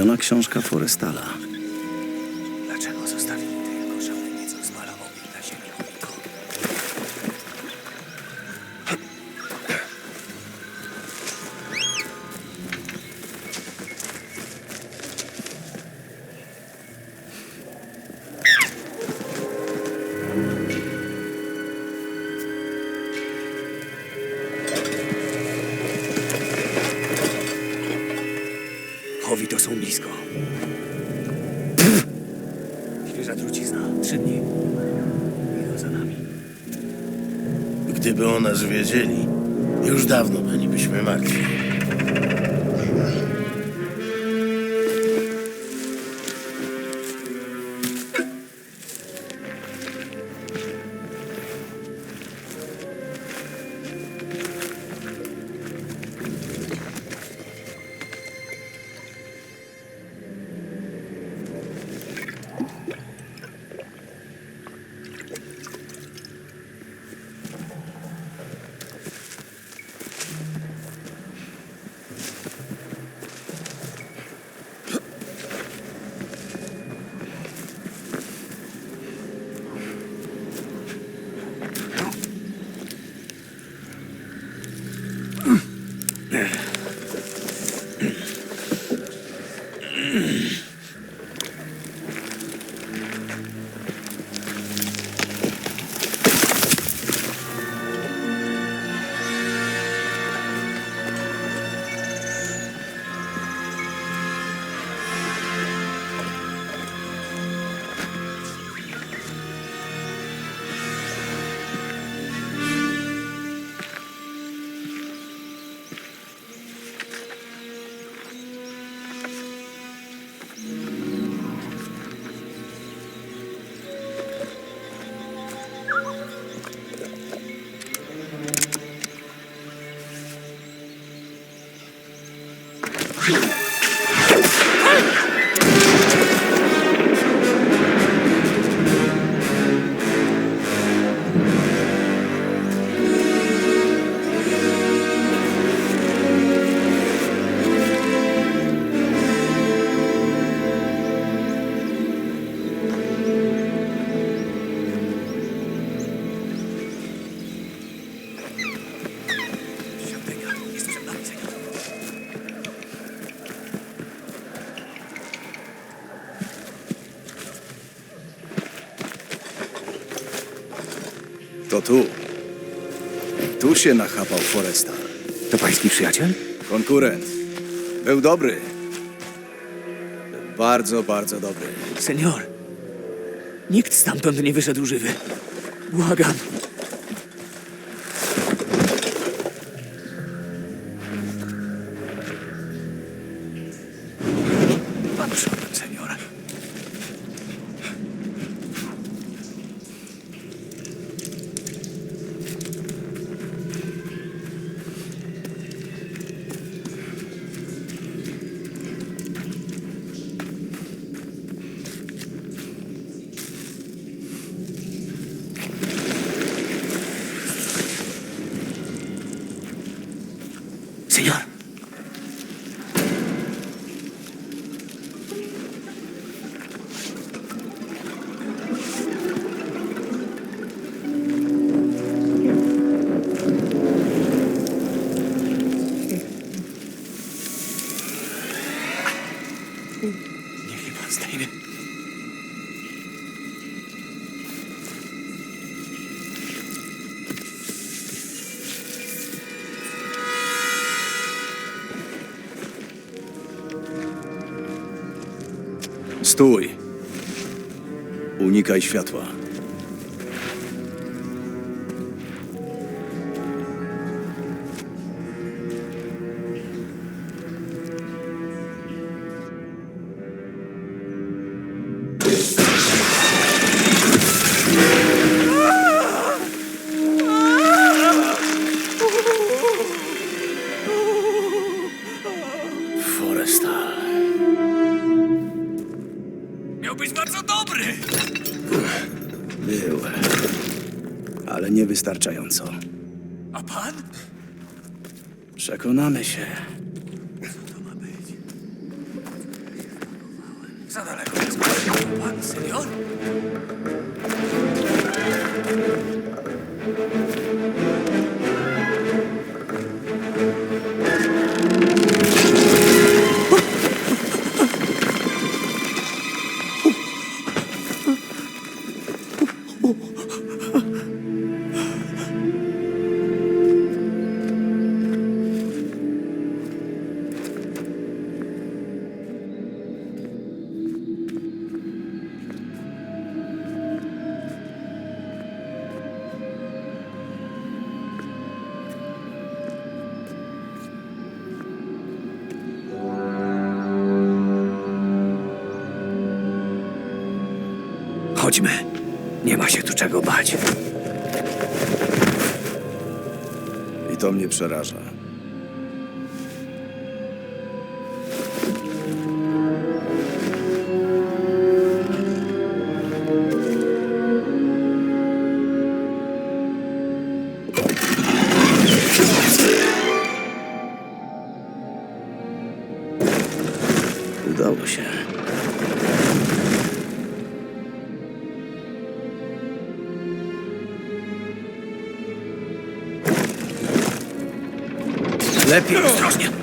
Ulubiona książka Forestala. Świeża trucizna. Trzy dni. Idą za nami. Gdyby o nas wiedzieli, już dawno bylibyśmy martwi. To tu. Tu się nachapał Foresta. To pański przyjaciel? Konkurent. Był dobry. Bardzo, bardzo dobry. Senior, nikt stamtąd nie wyszedł żywy. Błagam. devastated. Stój. Unikaj światła. Forestal. Miał być bardzo dobry! Był. Ale niewystarczająco. A pan? Przekonamy się. Co to ma być? Za daleko jest pan, senior? Chodźmy. Nie ma się tu czego bać. I to mnie przeraża. Udało się. Lepiej. Ostrożnie!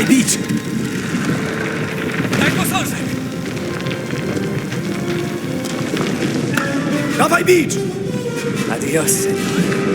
Daj bić! Daj posążek! Dawaj bicz! Adios, senior.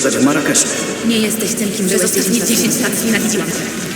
Sprzedać w Marrakeszu. Nie jesteś tym, kim byłeś ostatnie 10 lat 10 lat nienawidziłam cię.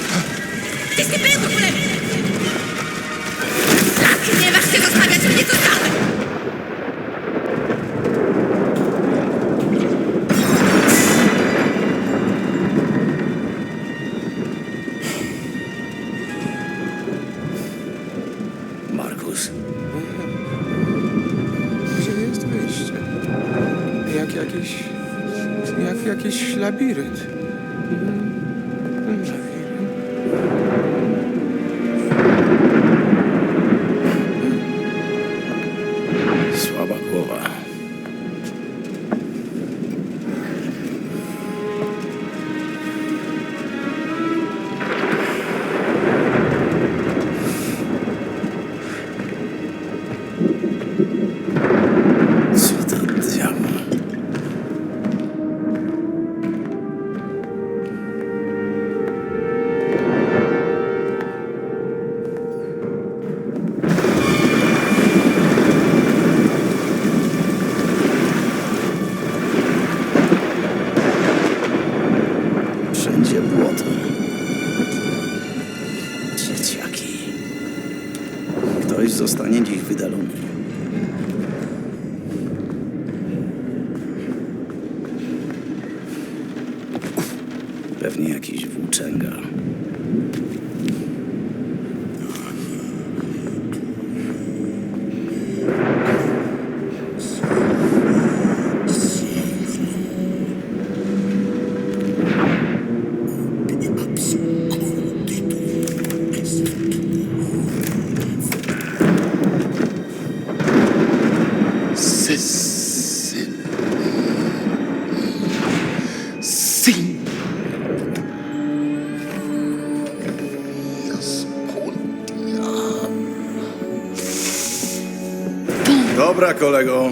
Dobra, kolego.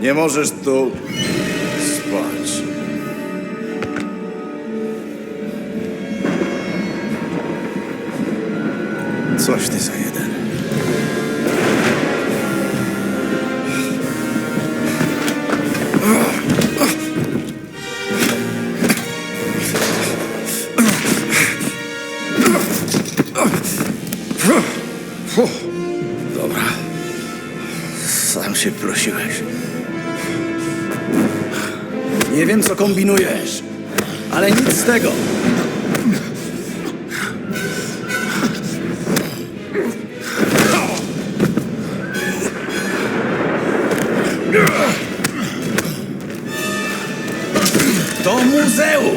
Nie możesz tu spać. Coś ty za jeden. Kombinujesz, ale nic z tego. To muzeum!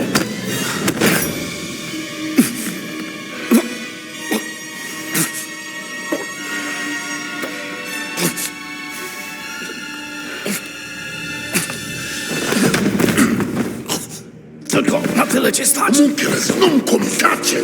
Tylko na tyle cię stać. Munkers non comitacie.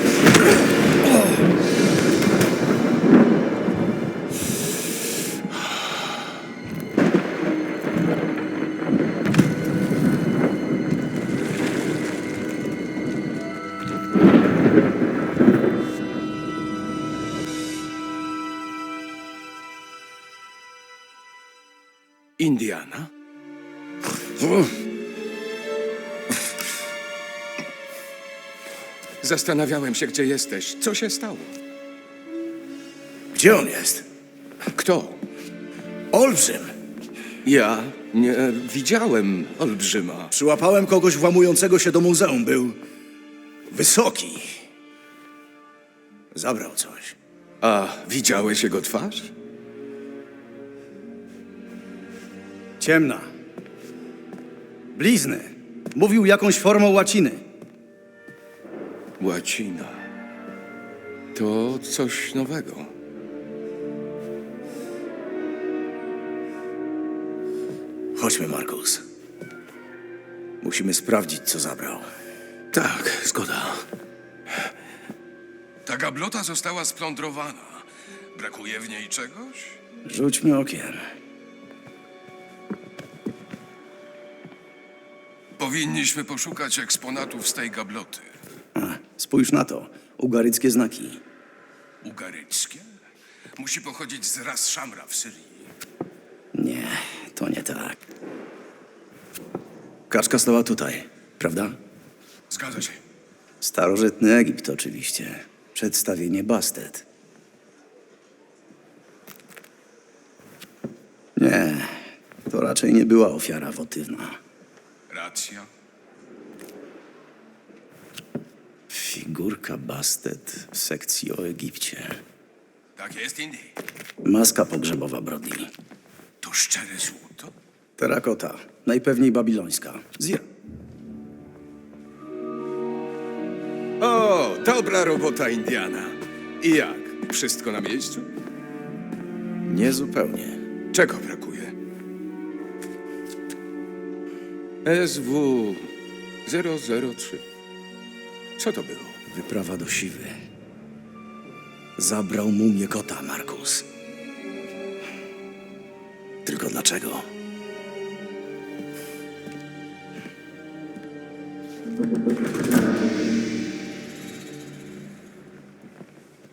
Indiana? Zastanawiałem się, gdzie jesteś. Co się stało? Gdzie on jest? Kto? Olbrzym. Ja nie widziałem olbrzyma. Przyłapałem kogoś włamującego się do muzeum. Był wysoki. Zabrał coś. A widziałeś jego twarz? Ciemna. Blizny. Mówił jakąś formą łaciny. Łacina. To coś nowego. Chodźmy, Markus. Musimy sprawdzić, co zabrał. Tak, zgoda. Ta gablota została splądrowana. Brakuje w niej czegoś? Rzućmy okiem. Powinniśmy poszukać eksponatów z tej gabloty. A, spójrz na to. Ugaryckie znaki. Ugaryckie? Musi pochodzić z Ras Shamra w Syrii. Nie, to nie tak. Kaczka stała tutaj, prawda? Zgadza się. Starożytny Egipt oczywiście. Przedstawienie Bastet. Nie, to raczej nie była ofiara wotywna. Racja. Figurka Bastet w sekcji o Egipcie. Tak jest, Indy. Maska pogrzebowa Brody. To szczere złoto? Terakota, najpewniej babilońska. Zja. O, dobra robota, Indiana. I jak? Wszystko na miejscu? Niezupełnie. Czego brakuje? SW 003. Co to było? Wyprawa do Siwy. Zabrał mumię kota, Markus. Tylko dlaczego?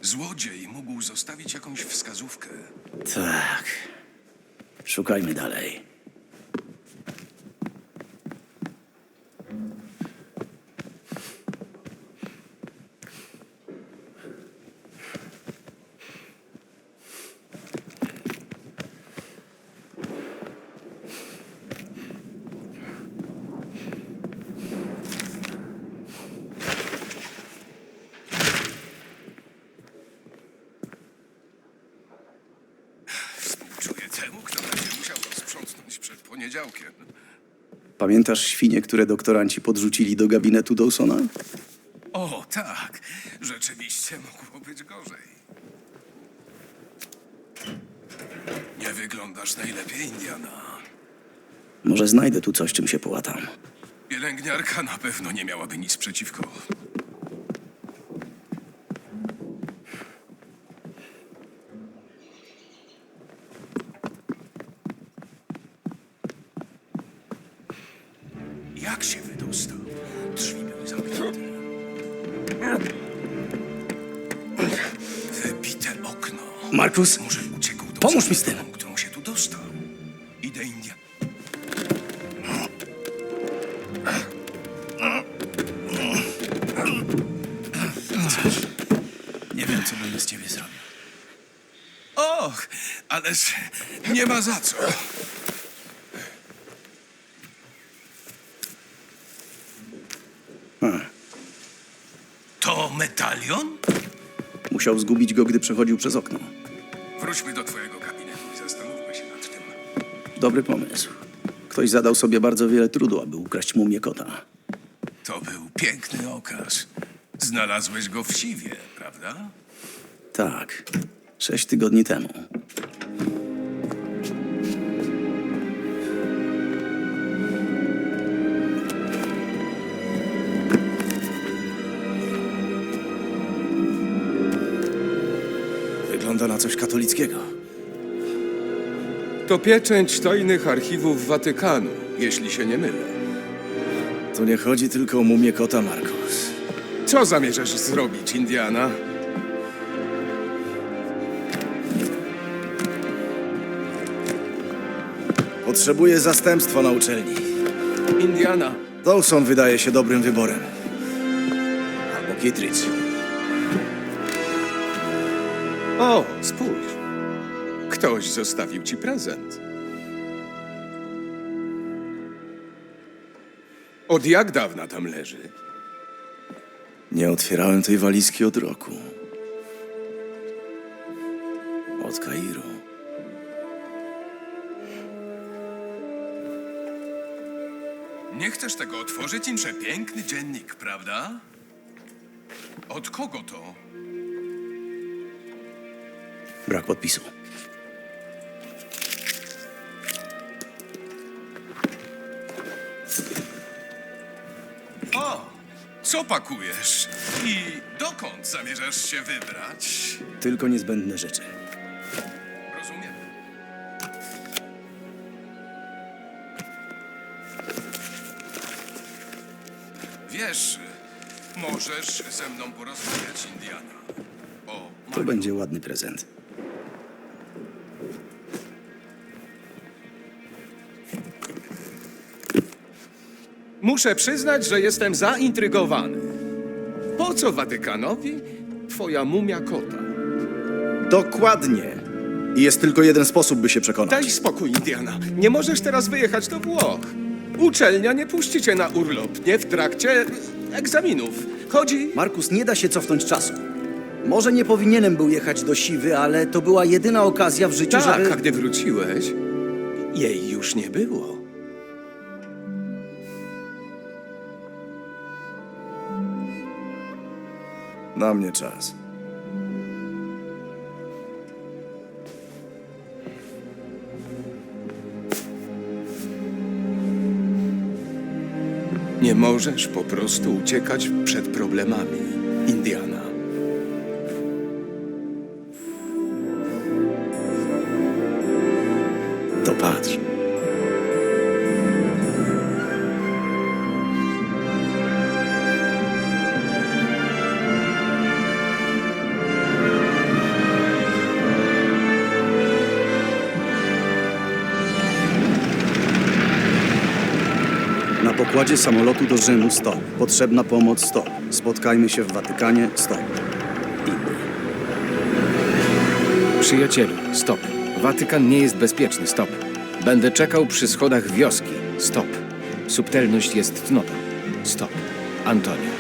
Złodziej mógł zostawić jakąś wskazówkę. Tak. Szukajmy dalej. Poniedziałkiem. Pamiętasz świnie, które doktoranci podrzucili do gabinetu Dawsona? O, tak. Rzeczywiście mogło być gorzej. Nie wyglądasz najlepiej, Indiana. Może znajdę tu coś, czym się połatam. Pielęgniarka na pewno nie miałaby nic przeciwko. Jak się wydostał? Drzwi były zamknięte. Wybite okno. Markus, Może uciekł do Pomóż mi z tym. zamku, którą się tu dostał. Idę, India. Nie wiem, co bym z ciebie zrobił. Och, ależ nie ma za co. To medalion? Musiał zgubić go, gdy przechodził przez okno. Wróćmy do twojego gabinetu i zastanówmy się nad tym. Dobry pomysł. Ktoś zadał sobie bardzo wiele trudu, aby ukraść mumię kota. To był piękny okaz. Znalazłeś go w siwie, prawda? Tak, sześć tygodni temu. Coś katolickiego. To pieczęć tajnych archiwów Watykanu, jeśli się nie mylę. Tu nie chodzi tylko o mumię kota, Markus. Co zamierzasz zrobić, Indiana? Potrzebuję zastępstwa na uczelni. Indiana, Dawson wydaje się dobrym wyborem. Albo Kittridge. o. Ktoś zostawił ci prezent. Od jak dawna tam leży? Nie otwierałem tej walizki od roku. Od Kairu. Nie chcesz tego otworzyć, im przepiękny dziennik, prawda? Od kogo to? Brak podpisu. Co pakujesz? I dokąd zamierzasz się wybrać? Tylko niezbędne rzeczy. Rozumiem. Wiesz, możesz ze mną porozmawiać, Indiana. O, To będzie ładny prezent. Muszę przyznać, że jestem zaintrygowany. Po co Watykanowi twoja mumia kota? Dokładnie. I jest tylko jeden sposób, by się przekonać. Daj spokój, Indiana. Nie możesz teraz wyjechać do Włoch. Uczelnia nie puści cię na urlop, nie w trakcie egzaminów. Chodzi... Markus, nie da się cofnąć czasu. Może nie powinienem był jechać do Siwy, ale to była jedyna okazja w życiu, Tak, żeby... a gdy wróciłeś, jej już nie było. Na mnie czas. Nie możesz po prostu uciekać przed problemami, Indiana. Pokładzie samolotu do Rzymu stop. Potrzebna pomoc stop. Spotkajmy się w Watykanie stop. Przyjacielu, stop. Watykan nie jest bezpieczny, stop. Będę czekał przy schodach wioski, stop. Subtelność jest cnotą, stop. Antonio.